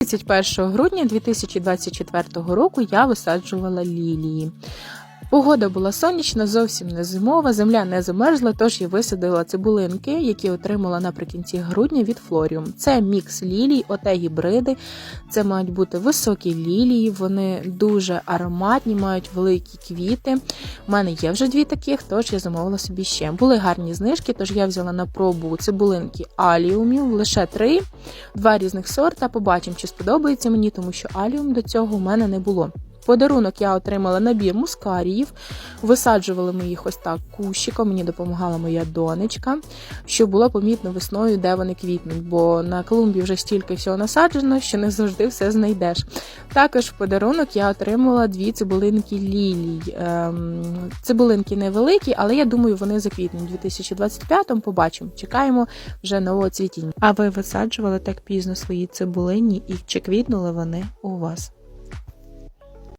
31 грудня 2024 року я висаджувала лілії. Погода була сонячна, зовсім не зимова, земля не замерзла, тож я висадила цибулинки, які отримала наприкінці грудня від Флоріум. Це мікс лілій, оте гібриди. Це мають бути високі лілії, вони дуже ароматні, мають великі квіти. У мене є вже дві таких, тож я замовила собі ще. Були гарні знижки, тож я взяла на пробу цибулинки аліумів, лише три, два різних сорта. Побачимо, чи сподобається мені, тому що аліум до цього в мене не було. Подарунок я отримала набір мускаріїв. Висаджували ми їх ось так кущиком. Мені допомагала моя донечка, щоб було помітно весною, де вони квітнуть, бо на клумбі вже стільки всього насаджено, що не завжди все знайдеш. Також в подарунок я отримала дві цибулинки лілій. Ем, цибулинки невеликі, але я думаю, вони заквітнуть у 2025-му. Побачимо. Чекаємо вже нового цвітіння. А ви висаджували так пізно свої цибулині і чи квітнули вони у вас?